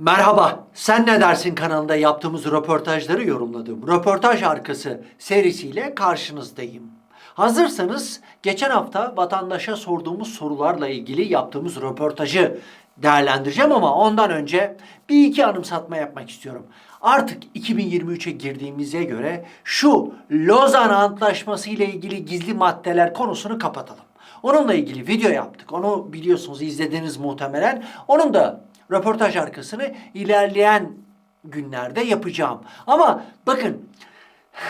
Merhaba, Sen Ne Dersin kanalında yaptığımız röportajları yorumladığım Röportaj Arkası serisiyle karşınızdayım. Hazırsanız geçen hafta vatandaşa sorduğumuz sorularla ilgili yaptığımız röportajı değerlendireceğim ama ondan önce bir iki anımsatma yapmak istiyorum. Artık 2023'e girdiğimize göre şu Lozan Antlaşması ile ilgili gizli maddeler konusunu kapatalım. Onunla ilgili video yaptık. Onu biliyorsunuz izlediniz muhtemelen. Onun da röportaj arkasını ilerleyen günlerde yapacağım. Ama bakın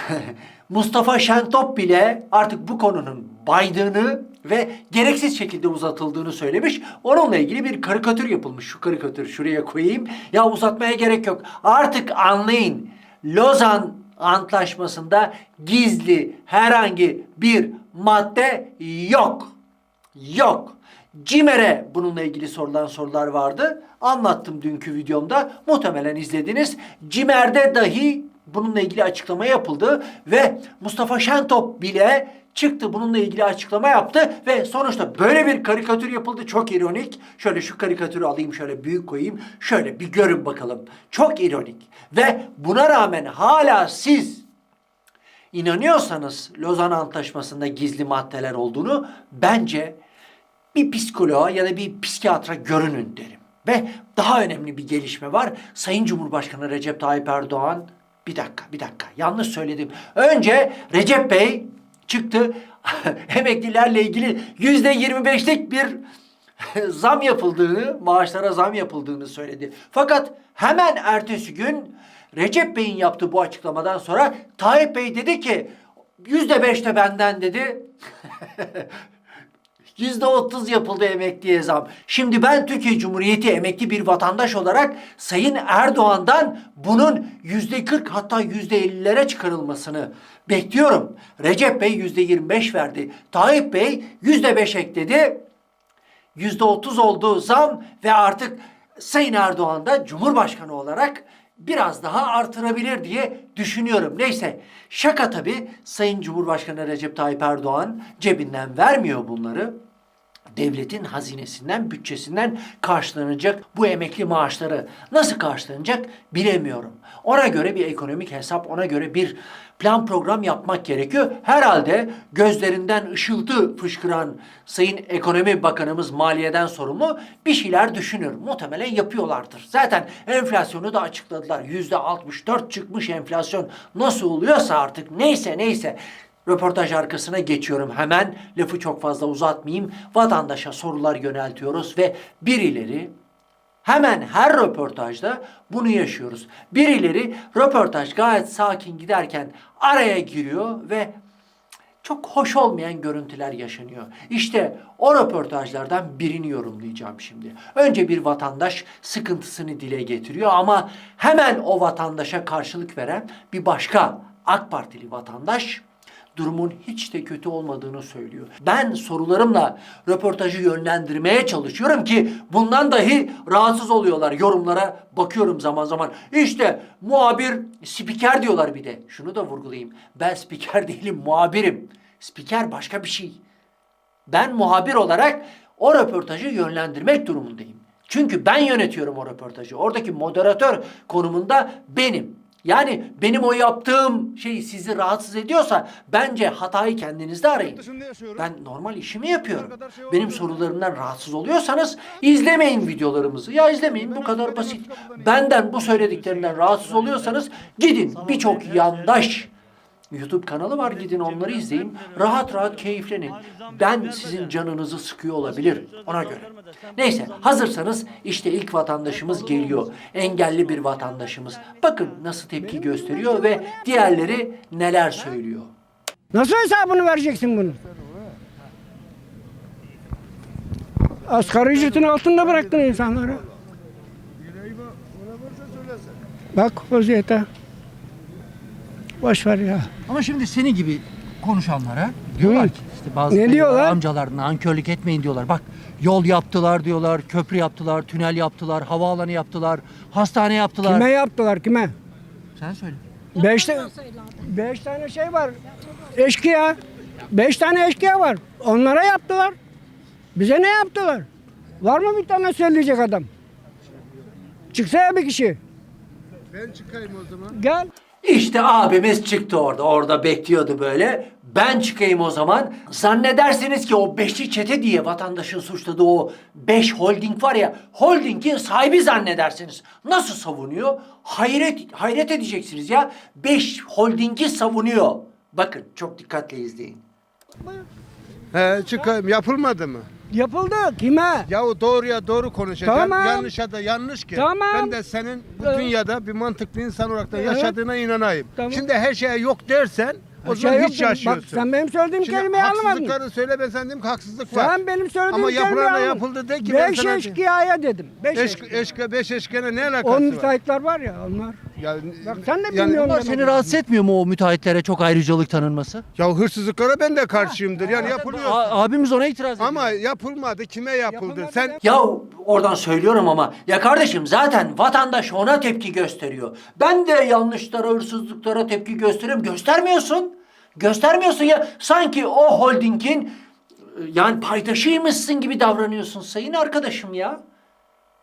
Mustafa Şentop bile artık bu konunun baydığını ve gereksiz şekilde uzatıldığını söylemiş. Onunla ilgili bir karikatür yapılmış. Şu karikatürü şuraya koyayım. Ya uzatmaya gerek yok. Artık anlayın. Lozan Antlaşması'nda gizli herhangi bir madde yok. Yok. CİMER'e bununla ilgili sorulan sorular vardı. Anlattım dünkü videomda. Muhtemelen izlediniz. CİMER'de dahi bununla ilgili açıklama yapıldı ve Mustafa Şentop bile çıktı bununla ilgili açıklama yaptı ve sonuçta böyle bir karikatür yapıldı. Çok ironik. Şöyle şu karikatürü alayım şöyle büyük koyayım. Şöyle bir görün bakalım. Çok ironik. Ve buna rağmen hala siz İnanıyorsanız Lozan Antlaşması'nda gizli maddeler olduğunu bence bir psikoloğa ya da bir psikiyatra görünün derim. Ve daha önemli bir gelişme var. Sayın Cumhurbaşkanı Recep Tayyip Erdoğan bir dakika bir dakika yanlış söyledim. Önce Recep Bey çıktı emeklilerle ilgili yüzde yirmi beşlik bir zam yapıldığını, maaşlara zam yapıldığını söyledi. Fakat hemen ertesi gün Recep Bey'in yaptığı bu açıklamadan sonra Tayyip Bey dedi ki yüzde beş de benden dedi. Yüzde otuz yapıldı emekliye zam. Şimdi ben Türkiye Cumhuriyeti emekli bir vatandaş olarak Sayın Erdoğan'dan bunun yüzde kırk hatta yüzde ellilere çıkarılmasını bekliyorum. Recep Bey yüzde yirmi beş verdi. Tayyip Bey yüzde beş ekledi. Yüzde otuz oldu zam ve artık Sayın Erdoğan da Cumhurbaşkanı olarak biraz daha artırabilir diye düşünüyorum. Neyse şaka tabii Sayın Cumhurbaşkanı Recep Tayyip Erdoğan cebinden vermiyor bunları devletin hazinesinden, bütçesinden karşılanacak bu emekli maaşları nasıl karşılanacak bilemiyorum. Ona göre bir ekonomik hesap, ona göre bir plan program yapmak gerekiyor. Herhalde gözlerinden ışıltı fışkıran Sayın Ekonomi Bakanımız maliyeden sorumlu bir şeyler düşünür. Muhtemelen yapıyorlardır. Zaten enflasyonu da açıkladılar. Yüzde 64 çıkmış enflasyon. Nasıl oluyorsa artık neyse neyse. Röportaj arkasına geçiyorum hemen. Lafı çok fazla uzatmayayım. Vatandaşa sorular yöneltiyoruz ve birileri hemen her röportajda bunu yaşıyoruz. Birileri röportaj gayet sakin giderken araya giriyor ve çok hoş olmayan görüntüler yaşanıyor. İşte o röportajlardan birini yorumlayacağım şimdi. Önce bir vatandaş sıkıntısını dile getiriyor ama hemen o vatandaşa karşılık veren bir başka AK Partili vatandaş durumun hiç de kötü olmadığını söylüyor. Ben sorularımla röportajı yönlendirmeye çalışıyorum ki bundan dahi rahatsız oluyorlar. Yorumlara bakıyorum zaman zaman. İşte muhabir spiker diyorlar bir de. Şunu da vurgulayayım. Ben spiker değilim, muhabirim. Spiker başka bir şey. Ben muhabir olarak o röportajı yönlendirmek durumundayım. Çünkü ben yönetiyorum o röportajı. Oradaki moderatör konumunda benim. Yani benim o yaptığım şey sizi rahatsız ediyorsa bence hatayı kendinizde arayın. Ben normal işimi yapıyorum. şey Benim sorularımdan rahatsız oluyorsanız izlemeyin videolarımızı. Ya izlemeyin bu kadar basit. Benden bu söylediklerinden rahatsız oluyorsanız gidin birçok yandaş YouTube kanalı var gidin onları izleyin. Rahat rahat keyiflenin. Ben sizin canınızı sıkıyor olabilir ona göre. Neyse hazırsanız işte ilk vatandaşımız geliyor. Engelli bir vatandaşımız. Bakın nasıl tepki gösteriyor ve diğerleri neler söylüyor. Nasıl hesabını vereceksin bunu? Asgari ücretin altında bıraktın insanları. Bak vaziyete. Boş ver ya. Ama şimdi senin gibi konuşanlara diyorlar ki işte bazı Ne diyorlar? amcalar nankörlük etmeyin diyorlar. Bak yol yaptılar diyorlar, köprü yaptılar, tünel yaptılar, havaalanı yaptılar, hastane yaptılar. Kime yaptılar kime? Sen söyle. Beş, ta- beş tane şey var. Eşkıya. Beş tane eşkıya var. Onlara yaptılar. Bize ne yaptılar? Var mı bir tane söyleyecek adam? Çıksa ya bir kişi. Ben çıkayım o zaman. Gel. İşte abimiz çıktı orada. Orada bekliyordu böyle. Ben çıkayım o zaman. Zannedersiniz ki o beşli çete diye vatandaşın suçladığı o beş holding var ya, holdingin sahibi zannedersiniz. Nasıl savunuyor? Hayret, hayret edeceksiniz ya. Beş holdingi savunuyor. Bakın çok dikkatle izleyin. He çıkayım. Yapılmadı mı? Yapıldı. Kime? Yahu doğruya doğru konuşacaksın. Tamam. Yanlışa da yanlış ki. Tamam. Ben de senin bu Evet. dünyada bir mantıklı insan olarak da Evet. yaşadığına inanayım. Tamam. Şimdi her şeye yok dersen o Şey zaman yok hiç dedim. yaşıyorsun. Bak sen benim söylediğim Şimdi kelimeyi anlamadın. haksızlıkları söyle ben sana diyeyim ki haksızlık var. Sen benim söylediğim Ama yapılana yapıldı de ki ben Beş sana- eşkıyaya dedim. Beş Eşk, eşkıya. beş eşkene ne alakası var? müteahhitler var ya onlar. Ya, Bak sen de yani- bilmiyorsun. Bunlar seni rahatsız etmiyor mu o müteahhitlere çok ayrıcalık tanınması? Ya hırsızlıklara ben de karşıyımdır. Yani yapılıyor. A- abimiz ona itiraz ediyor. Ama yapılmadı. Kime yapıldı? Yapılmadı Sen Ya oradan söylüyorum ama ya kardeşim zaten vatandaş ona tepki gösteriyor. Ben de yanlışlara, hırsızlıklara tepki gösteriyorum. Göstermiyorsun. Göstermiyorsun ya. Sanki o holdingin e, yani paydaşıymışsın gibi davranıyorsun sayın arkadaşım ya.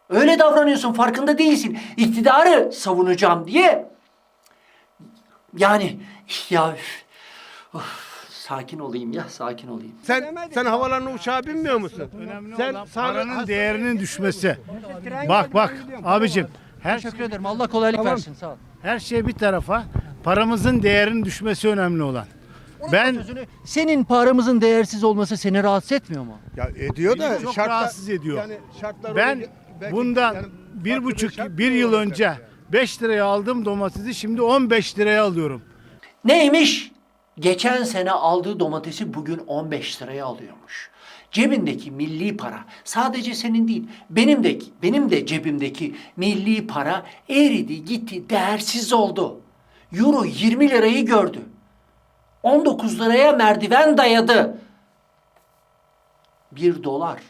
Öyle davranıyorsun farkında değilsin. İktidarı savunacağım diye. Yani ya üf, of, sakin olayım ya sakin olayım. sen sen havalarına uçağa binmiyor musun? Önemli Sen olan paranın değerinin düşmesi. Bak bak abicim her Teşekkür ederim. Allah kolaylık Tamam. versin. Sağ ol. her şey bir tarafa paramızın değerinin düşmesi önemli olan. Ben Senin paramızın değersiz olması seni rahatsız etmiyor mu? Ya ediyor da Beni çok şartlar- rahatsız ediyor. Yani şartlar ben öyle- belki bundan yani bir farklı buçuk şart bir yıl olacak önce yani? 5 liraya aldığım domatesi şimdi 15 liraya alıyorum. Neymiş? Geçen sene aldığı domatesi bugün 15 liraya alıyormuş. Cebindeki milli para sadece senin değil, benim de benim de cebimdeki milli para eridi, gitti, değersiz oldu. Euro 20 lirayı gördü. 19 liraya merdiven dayadı. 1 dolar.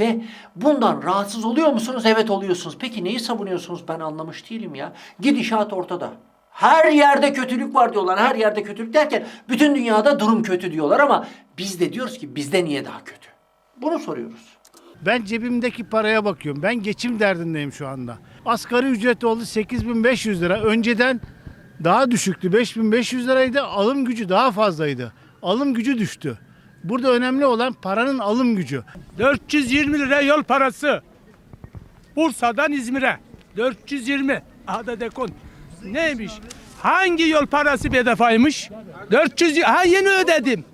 Ve bundan rahatsız oluyor musunuz? Evet oluyorsunuz. Peki neyi savunuyorsunuz? Ben anlamış değilim ya. Gidişat ortada. Her yerde kötülük var diyorlar. Her yerde kötülük derken bütün dünyada durum kötü diyorlar ama biz de diyoruz ki bizde niye daha kötü? Bunu soruyoruz. Ben cebimdeki paraya bakıyorum. Ben geçim derdindeyim şu anda. Asgari ücret oldu 8500 lira. Önceden daha düşüktü. 5500 liraydı. Alım gücü daha fazlaydı. Alım gücü düştü. Burada önemli olan paranın alım gücü. 420 lira yol parası. Bursa'dan İzmir'e. 420. Ada dekon. Neymiş? Hangi yol parası bedavaymış? 400 ha yeni ödedim.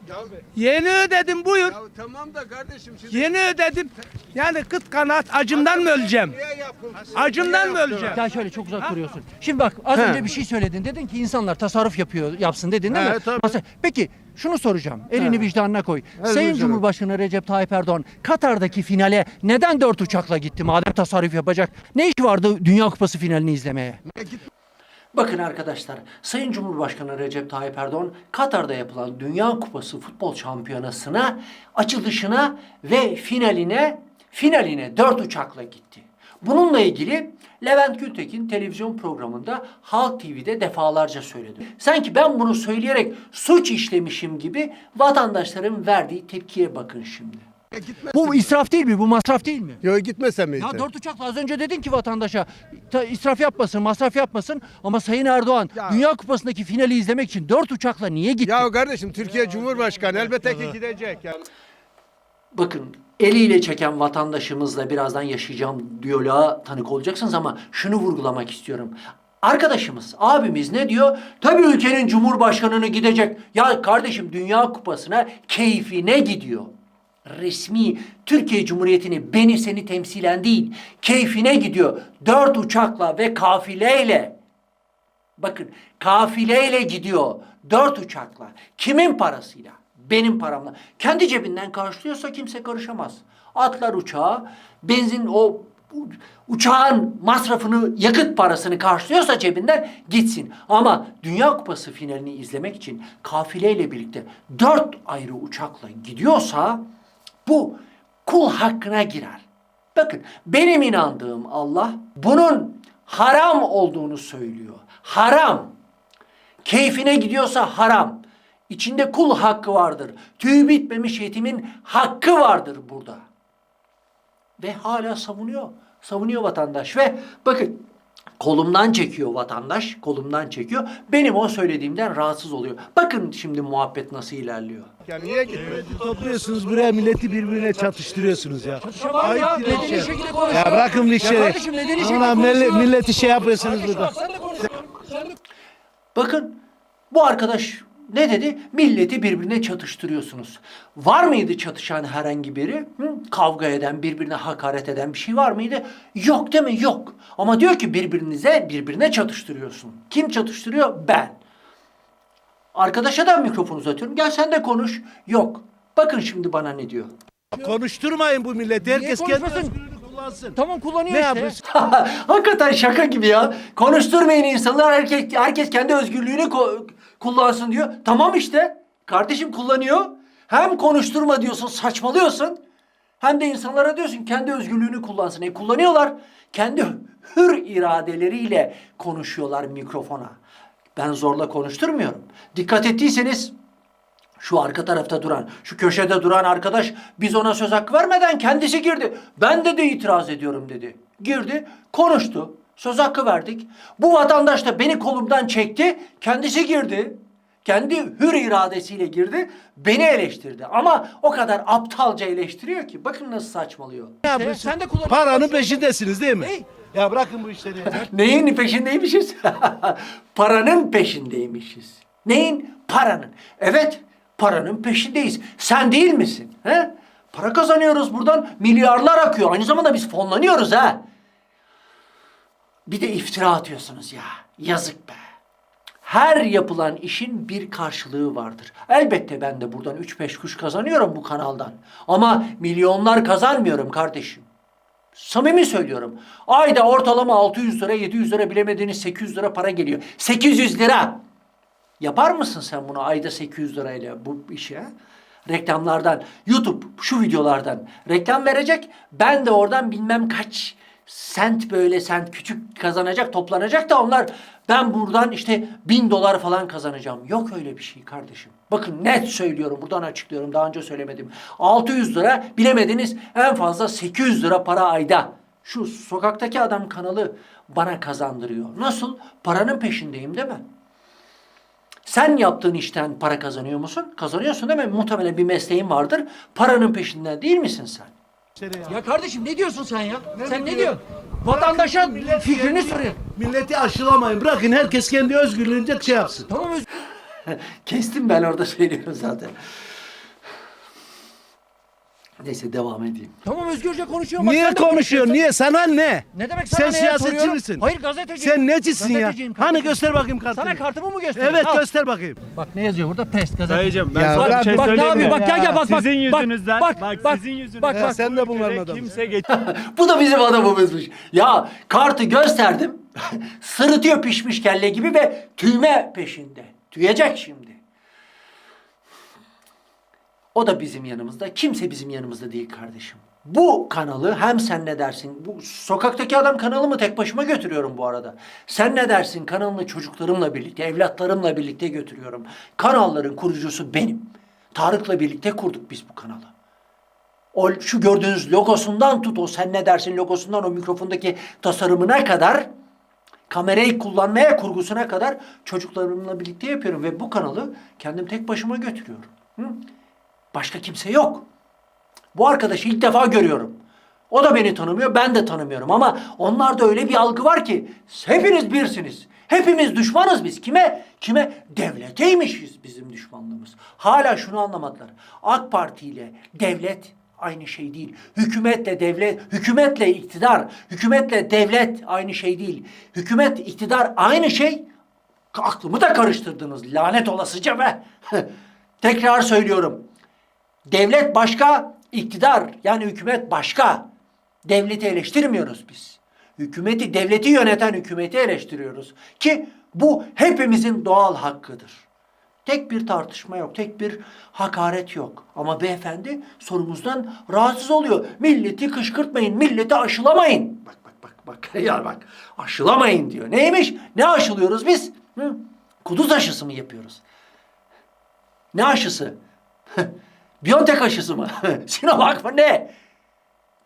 Yeni ödedim buyur. Ya tamam da kardeşim şimdi Yeni ödedim. Yani kıt kanaat acımdan mı öleceğim? niye yapıldı? Acımdan mı öleceğim? Ya şöyle çok uzak duruyorsun. Şimdi bak az önce bir şey söyledin. Dedin ki insanlar tasarruf yapıyor, yapsın dedin değil He, mi? tabii. Masa- Peki şunu soracağım. Elini vicdanına koy. Sayın vicdanım. Cumhurbaşkanı Recep Tayyip Erdoğan Katar'daki finale neden dört uçakla gitti madem tasarruf yapacak? Ne işi vardı Dünya Kupası finalini izlemeye? Bakın arkadaşlar, Sayın Cumhurbaşkanı Recep Tayyip Erdoğan Katar'da yapılan Dünya Kupası futbol şampiyonasına, açılışına ve finaline, finaline dört uçakla gitti. Bununla ilgili Levent Gültekin televizyon programında Halk TV'de defalarca söyledi. Sanki ben bunu söyleyerek suç işlemişim gibi vatandaşların verdiği tepkiye bakın şimdi. Bu israf değil mi? Bu masraf değil mi? Yok gitmese miydi? Ya dört uçakla az önce dedin ki vatandaşa ta- israf yapmasın, masraf yapmasın ama Sayın Erdoğan Ya- Dünya Kupası'ndaki finali izlemek için dört uçakla niye gitti? Ya kardeşim Türkiye Cumhurbaşkanı elbette ki gidecek yani. Bakın eliyle çeken vatandaşımızla birazdan yaşayacağım diyaloğa tanık olacaksınız ama şunu vurgulamak istiyorum. Arkadaşımız, abimiz ne diyor? Tabii ülkenin cumhurbaşkanını gidecek. Ya kardeşim Dünya Kupası'na keyfine gidiyor. Resmi Türkiye Cumhuriyeti'ni beni seni temsilen değil, keyfine gidiyor. Dört uçakla ve kafileyle. Bakın kafileyle gidiyor. Dört uçakla. Kimin parasıyla? Benim paramla. Kendi cebinden karşılıyorsa kimse karışamaz. Atlar uçağa, benzin o uçağın masrafını, yakıt parasını karşılıyorsa cebinden gitsin. Ama Dünya Kupası finalini izlemek için kafileyle birlikte dört ayrı uçakla gidiyorsa bu kul hakkına girer. Bakın benim inandığım Allah bunun haram olduğunu söylüyor. Haram. Keyfine gidiyorsa haram. İçinde kul hakkı vardır. Tüy bitmemiş yetimin hakkı vardır burada. Ve hala savunuyor. savunuyor vatandaş ve bakın kolumdan çekiyor vatandaş, kolumdan çekiyor. Benim o söylediğimden rahatsız oluyor. Bakın şimdi muhabbet nasıl ilerliyor. Yani niye gitmedi? Topluyorsunuz buraya milleti birbirine çatıştırıyorsunuz ya. Var ya, Ayıp neden bir şey. konuşuyor? Ya bırakın bir şey. kardeşim, neden işe Ulan gidip millet- konuşuyor? milleti şey yapıyorsunuz burada. Sen de konuş. Sen de Bakın bu arkadaş ne dedi? Milleti birbirine çatıştırıyorsunuz. Var mıydı çatışan herhangi biri? Hı? Kavga eden, birbirine hakaret eden bir şey var mıydı? Yok değil mi? Yok. Ama diyor ki birbirinize, birbirine çatıştırıyorsun. Kim çatıştırıyor? Ben. Arkadaşa da mikrofon uzatıyorum. Gel sen de konuş. Yok. Bakın şimdi bana ne diyor. Konuşturmayın bu milleti. Herkes kendi konuşmasın? özgürlüğünü kullansın. Tamam kullanıyor Ne işte. yapıyorsun? Hakikaten şaka gibi ya. Konuşturmayın insanlar. Herkes, herkes kendi özgürlüğünü ko- kullansın diyor. Tamam işte. Kardeşim kullanıyor. Hem konuşturma diyorsun, saçmalıyorsun. Hem de insanlara diyorsun kendi özgürlüğünü kullansın. E kullanıyorlar. Kendi hür iradeleriyle konuşuyorlar mikrofona. Ben zorla konuşturmuyorum. Dikkat ettiyseniz şu arka tarafta duran, şu köşede duran arkadaş biz ona söz hakkı vermeden kendisi girdi. Ben de de itiraz ediyorum dedi. Girdi, konuştu. Söz hakkı verdik. Bu vatandaş da beni kolumdan çekti, kendisi girdi. Kendi hür iradesiyle girdi, beni eleştirdi. Ama o kadar aptalca eleştiriyor ki bakın nasıl saçmalıyor. Ne yapıyorsun? sen de kullan- Paranın peşindesiniz değil mi? Ney? Ya bırakın bu işleri. ya. Neyin peşindeymişiz? Paranın peşindeymişiz. Neyin? Paranın. Evet, paranın peşindeyiz. Sen değil misin? He? Para kazanıyoruz buradan. Milyarlar akıyor. Aynı zamanda biz fonlanıyoruz ha. Bir de iftira atıyorsunuz ya. Yazık be. Her yapılan işin bir karşılığı vardır. Elbette ben de buradan 3-5 kuş kazanıyorum bu kanaldan. Ama milyonlar kazanmıyorum kardeşim. Samimi söylüyorum. Ayda ortalama 600 lira, 700 lira bilemediğiniz 800 lira para geliyor. 800 lira. Yapar mısın sen bunu ayda 800 lirayla bu işe? ha? Reklamlardan, YouTube şu videolardan reklam verecek. Ben de oradan bilmem kaç sent böyle sent küçük kazanacak, toplanacak da onlar ben buradan işte bin dolar falan kazanacağım. Yok öyle bir şey kardeşim. Bakın net söylüyorum, buradan açıklıyorum. Daha önce söylemedim. 600 lira bilemediniz en fazla 800 lira para ayda. Şu sokaktaki adam kanalı bana kazandırıyor. Nasıl? Paranın peşindeyim değil mi? Sen yaptığın işten para kazanıyor musun? Kazanıyorsun değil mi? Muhtemelen bir mesleğin vardır. Paranın peşinden değil misin sen? Ya kardeşim ne diyorsun sen ya? sen ne diyorsun? Vatandaşa fikrini soruyor. Milleti aşılamayın. Bırakın herkes kendi özgürlüğünce şey yapsın. Tamam öz- Kestim ben orada söylüyorum zaten. Neyse devam edeyim. tamam özgürce konuşuyor. Bak Niye sen de konuşuyorsun? Niye? Sana ne? Ne demek sana Sen ne ya? siyasetçi Soruyorum. misin? Hayır gazeteciyim. Sen necisin ya? Gazeteciyim Hani kardeşim. göster bakayım kartını. Sana kartımı mı göstereyim? Evet Al. göster bakayım. Bak ne yazıyor burada? Pest gazete. Dayıcım ben Ya sana bak- bir şey bak ne söyleyeyim mi? yapıyor? Bak gel gel bak bak. Sizin bak, yüzünüzden, bak, bak, bak, sizin yüzünüzden. Bak bak. Sen de bunların adamısın. Kimse geç. Bu da bizim adamımızmış. Ya kartı gösterdim. Sırıtıyor pişmiş kelle gibi ve tüyme peşinde. Tüyecek şimdi. O da bizim yanımızda. Kimse bizim yanımızda değil kardeşim. Bu kanalı hem sen ne dersin? Bu sokaktaki adam kanalımı tek başıma götürüyorum bu arada. Sen ne dersin? Kanalını çocuklarımla birlikte, evlatlarımla birlikte götürüyorum. Kanalların kurucusu benim. Tarık'la birlikte kurduk biz bu kanalı. O şu gördüğünüz logosundan tut o sen ne dersin logosundan o mikrofondaki tasarımına kadar kamerayı kullanmaya kurgusuna kadar çocuklarımla birlikte yapıyorum ve bu kanalı kendim tek başıma götürüyorum. Hı? Başka kimse yok. Bu arkadaşı ilk defa görüyorum. O da beni tanımıyor, ben de tanımıyorum ama onlarda öyle bir algı var ki hepiniz birsiniz. Hepimiz düşmanız biz. Kime? Kime? Devleteymişiz bizim düşmanlığımız. Hala şunu anlamadılar. AK Parti ile devlet aynı şey değil. Hükümetle devlet, hükümetle iktidar, hükümetle devlet aynı şey değil. Hükümet, iktidar aynı şey. Aklımı da karıştırdınız lanet olasıca be. Tekrar söylüyorum. Devlet başka, iktidar yani hükümet başka. Devleti eleştirmiyoruz biz. Hükümeti, devleti yöneten hükümeti eleştiriyoruz. Ki bu hepimizin doğal hakkıdır. Tek bir tartışma yok, tek bir hakaret yok. Ama beyefendi sorumuzdan rahatsız oluyor. Milleti kışkırtmayın, milleti aşılamayın. Bak bak bak bak ya bak aşılamayın diyor. Neymiş? Ne aşılıyoruz biz? Hı? Kuduz aşısı mı yapıyoruz? Ne aşısı? Biontech aşısı mı? Sinovac mı ne?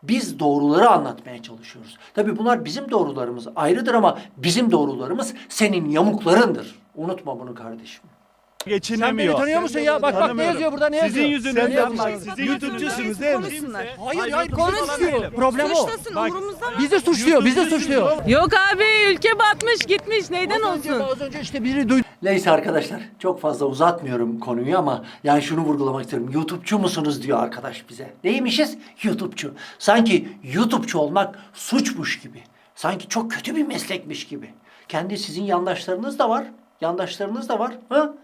Biz doğruları anlatmaya çalışıyoruz. Tabii bunlar bizim doğrularımız ayrıdır ama bizim doğrularımız senin yamuklarındır. Unutma bunu kardeşim. Geçinemiyor. Sen beni tanıyor musun ya? Bak bak ne yazıyor burada ne Sizin yazıyor? yüzünüzden Sizin YouTube'cusunuz değil mi? Hayır hayır konuşmuyor. Problem o. Suçlasın umurumuzda mı? Bizi suçluyor, bizi suçluyor. Yok abi ülke batmış gitmiş neyden olsun? Az önce işte biri duydu. Neyse arkadaşlar çok fazla uzatmıyorum konuyu ama yani şunu vurgulamak istiyorum. YouTube'cu musunuz diyor arkadaş bize. Neymişiz? YouTube'cu. Sanki YouTube'cu olmak suçmuş gibi. Sanki çok kötü bir meslekmiş gibi. Kendi sizin yandaşlarınız da var. Yandaşlarınız da var. Ha?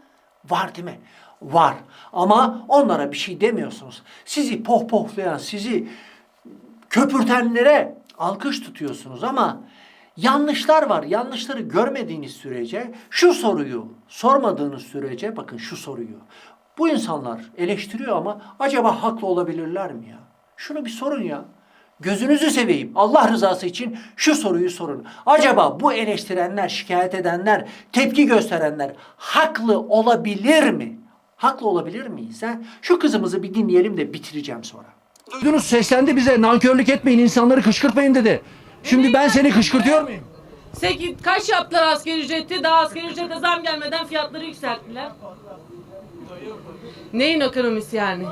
Var değil mi? Var. Ama onlara bir şey demiyorsunuz. Sizi pohpohlayan, sizi köpürtenlere alkış tutuyorsunuz ama yanlışlar var. Yanlışları görmediğiniz sürece şu soruyu sormadığınız sürece bakın şu soruyu. Bu insanlar eleştiriyor ama acaba haklı olabilirler mi ya? Şunu bir sorun ya. Gözünüzü seveyim. Allah rızası için şu soruyu sorun. Acaba bu eleştirenler, şikayet edenler, tepki gösterenler haklı olabilir mi? Haklı olabilir miyiz? Ha? Şu kızımızı bir dinleyelim de bitireceğim sonra. Duydunuz seslendi bize. Nankörlük etmeyin, insanları kışkırtmayın dedi. Şimdi ben seni kışkırtıyor muyum? Sekiz, kaç yaptılar asgari ücreti? Daha asgari ücrete zam gelmeden fiyatları yükselttiler. Neyin ekonomisi yani?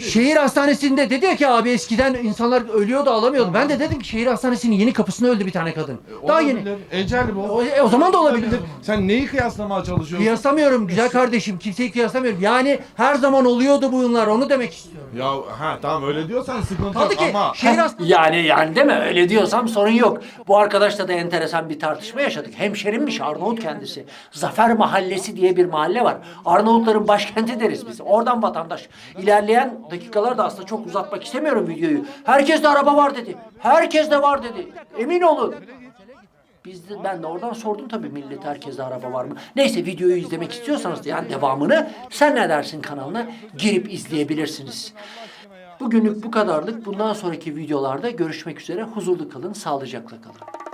Şehir hastanesinde dedi ki abi eskiden insanlar ölüyordu alamıyordu. Ben de dedim ki şehir hastanesinin yeni kapısında öldü bir tane kadın. Daha yeni. Olabilir. Ecel bu. O, e, o zaman da olabilir. Sen neyi kıyaslamaya çalışıyorsun? Kıyaslamıyorum güzel kardeşim. Kimseyi kıyaslamıyorum. Yani her zaman oluyordu bunlar. Onu demek istiyorum. Ya ha tamam öyle diyorsan sıkıntı Tabii yok ki ama şehir hastanesi Yani yani değil mi? Öyle diyorsam sorun yok. Bu arkadaşla da enteresan bir tartışma yaşadık. Hemşerimmiş Arnavut kendisi. Zafer Mahallesi diye bir mahalle var. Arnavutların başkenti deriz biz. Oradan vatandaş. İlerleyen dakikalarda aslında çok uzatmak istemiyorum videoyu. Herkes de araba var dedi. Herkes de var dedi. Emin olun. Biz de, ben de oradan sordum tabii millet herkeste araba var mı? Neyse videoyu izlemek istiyorsanız da yani devamını sen ne dersin kanalına girip izleyebilirsiniz. Bugünlük bu kadarlık. Bundan sonraki videolarda görüşmek üzere. Huzurlu kalın, sağlıcakla kalın.